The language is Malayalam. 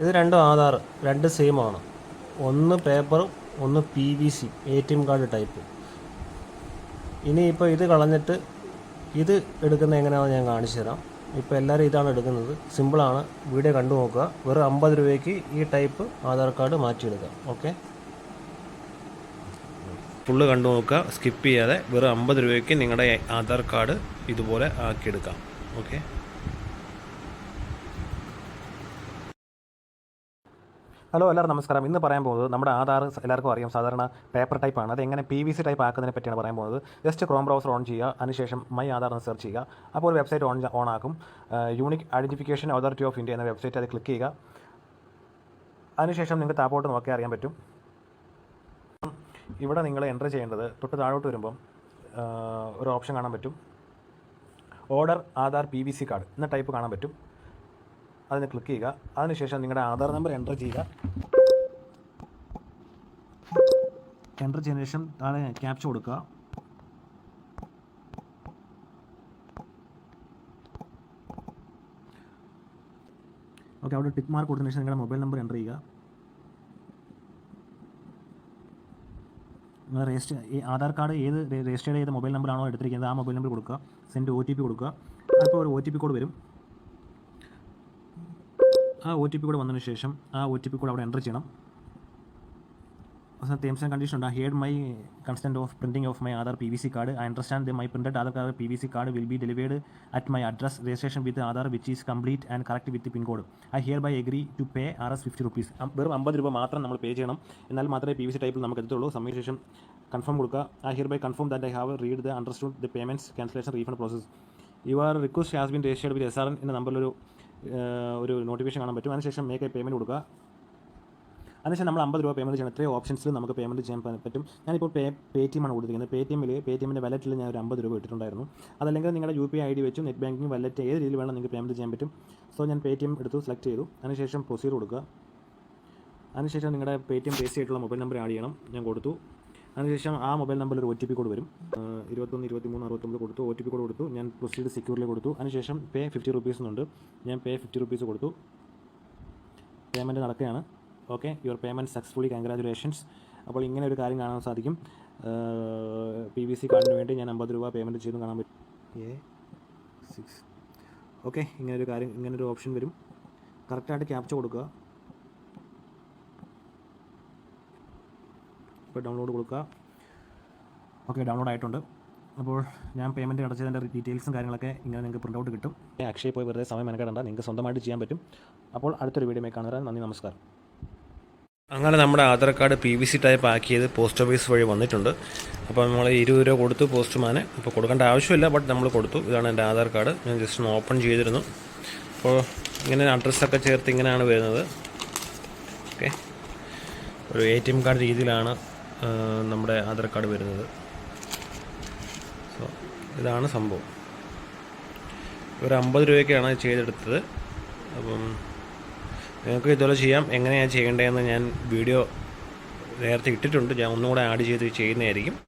ഇത് രണ്ടും ആധാർ രണ്ട് സെയിം ആണ്. ഒന്ന് പേപ്പറും ഒന്ന് P V C A T M card type ഇനിയിപ്പോൾ ഇത് കളഞ്ഞിട്ട് ഇത് എടുക്കുന്ന എങ്ങനെയാണെന്ന് ഞാൻ കാണിച്ചു തരാം. ഇപ്പോൾ എല്ലാവരും ഇതാണ് എടുക്കുന്നത്. സിമ്പിളാണ് വീഡിയോ കണ്ടു നോക്കുക. വെറും അമ്പത് രൂപയ്ക്ക് ഈ ടൈപ്പ് ആധാർ കാർഡ് മാറ്റിയെടുക്കാം. ഓക്കെ ഫുള്ള് കണ്ടു നോക്കുക. സ്കിപ്പ് ചെയ്യാതെ വെറും അമ്പത് രൂപയ്ക്ക് നിങ്ങളുടെ ആധാർ കാർഡ് ഇതുപോലെ ആക്കിയെടുക്കാം. ഓക്കെ ഹലോ എല്ലാവരും നമസ്കാരം. ഇന്ന് പറയാൻ പോകുന്നത് നമ്മുടെ ആധാർ എല്ലാവർക്കും അറിയാം. സാധാരണ പേപ്പർ ടൈപ്പ് ആണ്. അത് എങ്ങനെ പി വി സി ടൈപ്പ് ആക്കുന്നതിനെ പറ്റിയാണ് പറയാൻ പോകുന്നത്. ജസ്റ്റ് ക്രോം ബ്രൗസർ ഓൺ ചെയ്യുക അതിനുശേഷം മൈ ആധാർ എന്ന് സെർച്ച് ചെയ്യുക. അപ്പോൾ ഒരു വെബ്സൈറ്റ് ഓൺ ഓൺ ആക്കും. Unique identification authority of India എന്ന വെബ്സൈറ്റ് അത് ക്ലിക്ക് ചെയ്യുക. അതിനുശേഷം നിങ്ങൾക്ക് താപ്പോട്ട് നോക്കിയാൽ അറിയാൻ പറ്റും. ഇവിടെ നിങ്ങൾ എന്റർ ചെയ്യേണ്ടത് തൊട്ട് താഴോട്ട് വരുമ്പം ഒരു ഓപ്ഷൻ കാണാൻ പറ്റും. Order Aadhaar P V C card എന്ന ടൈപ്പ് കാണാൻ പറ്റും. അതിന് ക്ലിക്ക് ചെയ്യുക. അതിനുശേഷം നിങ്ങളുടെ ആധാർ നമ്പർ എന്റർ ചെയ്യുക. എന്റർ ചെയ്തതിന് ശേഷം താഴെ ക്യാപ്ച കൊടുക്കുക. ഓക്കെ അവിടെ ടിക്ക് മാർക്ക് കൊടുത്തതിന് ശേഷം നിങ്ങളുടെ മൊബൈൽ നമ്പർ എന്റർ ചെയ്യുക. നിങ്ങൾ രജിസ്റ്റർ ഈ ആധാർ കാർഡ് ഏത് രജിസ്റ്റർ ചെയ്ത മൊബൈൽ നമ്പറാണോ എടുത്തിരിക്കുന്നത് ആ മൊബൈൽ നമ്പർ കൊടുക്കുക. സെൻഡ് ഒ ടി പി കൊടുക്കുക. അപ്പോൾ ഒരു ഒ ടി പി കോഡ് വരും. ആ ഒ ടി പി കൂടെ വന്നതിന് ശേഷം ആ ഒ ടി പി കൂടെ അവിടെ എന്റർ ചെയ്യണം. അവസാനം ടേംസ് ആൻഡ് കണ്ടീഷൻ ഉണ്ട്. Here my constant of printing of my Aadhaar P V C card I understand the my printed Aadhaar card P V C card will be delivered at my address registration with Aadhaar which is complete and correct with pin code I hereby agree to pay R S fifty rupees വെറും അമ്പത് രൂപ മാത്രം നമ്മൾ പേ ചെയ്യണം. എന്നാൽ മാത്രമേ പി വി സി ടൈപ്പിൽ നമുക്ക് എത്തുള്ളൂ സമയത്തിന് ശേഷം കൺഫേം കൊടുക്കുക. I hereby confirm that I have read the understood the payments cancellation refund process your request has been registered with S R N എന്ന നമ്പറിലൊരു ഒരു നോട്ടിഫിക്കേഷൻ കാണാൻ പറ്റും. അതിനുശേഷം മേക്ക് പേയ്മെന്റ് കൊടുക്കുക. അതിനുശേഷം നമ്മൾ അമ്പത് രൂപ പേയ്മെന്റ് ചെയ്യണം. എത്രയോ ഓപ്ഷൻസിൽ നമുക്ക് പേയ്മെന്റ് ചെയ്യാൻ പറ്റും. ഞാനിപ്പോൾ പേ പേ ടി എം ആണ് കൊടുത്തിരിക്കുന്നത്. പേ ടി എമ്മിൽ പേ ടി എമ്മിന്റെ വാലറ്റിൽ ഞാൻ ഒരു അമ്പത് രൂപ ഇട്ടിട്ടുണ്ടായിരുന്നു. അതല്ലെങ്കിൽ നിങ്ങളുടെ യു പി ഐ ഡി വെച്ചും നെറ്റ് ബാങ്കിങ് വാലറ്റ് ഏത് രീതിയിൽ വേണം നിങ്ങൾക്ക് പേയ്മെന്റ് ചെയ്യാൻ പറ്റും. സോ ഞാൻ പേ ടി എം എടുത്തു സെലക്ട് ചെയ്തു. അതിനുശേഷം പ്രൊസീഡ് കൊടുക്കുക. അതിനുശേഷം നിങ്ങളുടെ പേ ടി എം ബേസ് ചെയ്തിട്ടുള്ള മൊബൈൽ നമ്പർ ആഡ് ചെയ്യണം. ഞാൻ കൊടുത്തു. അതിനുശേഷം ആ മൊബൈൽ നമ്പറിൽ ഒരു ഒ ടി പി കോഡ് വരും. ഇരുപത്തൊന്ന് ഇരുപത്തി മൂന്ന് അറുപത്തൊമ്പത് കൊടുത്തു ഒ ടി പി കോഡ് കൊടുത്തു. ഞാൻ പ്രൊസീഡ് സെക്യൂറിൽ കൊടുത്തു. അതിനുശേഷം പേ ഫിഫ്റ്റി റുപ്പീസ് എന്നുണ്ട് ഞാൻ പേ ഫിഫ്റ്റി റുപ്പീസ് കൊടുത്തു. പേയ്മെന്റ് നടക്കുകയാണ്. Okay your payment successfully congratulations അപ്പോൾ ഇങ്ങനെ ഒരു കാര്യം കാണാൻ സാധിക്കും. പി വി സി കാർഡിന് വേണ്ടി ഞാൻ അമ്പത് രൂപ പേയ്മെന്റ് ചെയ്തു കാണാൻ പറ്റും. A six. ഓക്കെ ഇങ്ങനൊരു കാര്യം ഇങ്ങനൊരു ഓപ്ഷൻ വരും. കറക്റ്റായിട്ട് ക്യാപ്ച കൊടുക്കുക. ഇപ്പോൾ ഡൗൺലോഡ് കൊടുക്കുക. ഓക്കെ ഡൗൺലോഡ് ആയിട്ടുണ്ട്. അപ്പോൾ ഞാൻ പേയ്മെന്റ് അടച്ചതിന്റെ ഡീറ്റെയിൽസും കാര്യങ്ങളൊക്കെ ഇങ്ങനെ നിങ്ങൾക്ക് പ്രിന്റ് ഔട്ട് കിട്ടും. അക്ഷയ പോയി വെറുതെ സമയം മെനക്കെടണ്ട നിങ്ങൾക്ക് സ്വന്തമായിട്ട് ചെയ്യാൻ പറ്റും. അപ്പോൾ അടുത്തൊരു വീഡിയോ കാണുക നന്ദി നമസ്കാരം. അങ്ങനെ നമ്മുടെ Aadhaar card P V C type ആക്കിയത് പോസ്റ്റ് ഓഫീസ് വഴി വന്നിട്ടുണ്ട്. അപ്പോൾ നമ്മൾ ഇരുപത് രൂപ കൊടുത്തു പോസ്റ്റ്മാന് അപ്പോൾ കൊടുക്കേണ്ട ആവശ്യമില്ല ബട്ട് നമ്മൾ കൊടുത്തു. ഇതാണ് എന്റെ ആധാർ കാർഡ്. ഞാൻ ജസ്റ്റ് ഒന്ന് ഓപ്പൺ ചെയ്തിരുന്നു. അപ്പോൾ ഇങ്ങനെ അഡ്രസ്സൊക്കെ ചേർത്ത് ഇങ്ങനെയാണ് വരുന്നത്. ഓക്കെ ഒരു എ ടി എം കാർഡ് രീതിയിലാണ് നമ്മുടെ ആധാർ കാർഡ് വരുന്നത്. സോ ഇതാണ് സംഭവം. ഒരു അമ്പത് രൂപയ്ക്കാണ് ചെയ്തെടുത്തത്. അപ്പം നിങ്ങൾക്ക് ഇതുപോലെ ചെയ്യാം. എങ്ങനെയാണ് ചെയ്യേണ്ടതെന്ന് ഞാൻ വീഡിയോ നേരത്തെ ഇട്ടിട്ടുണ്ട്. ഞാൻ ഒന്നുകൂടെ ആഡ് ചെയ്ത് ചെയ്യുന്നതായിരിക്കും.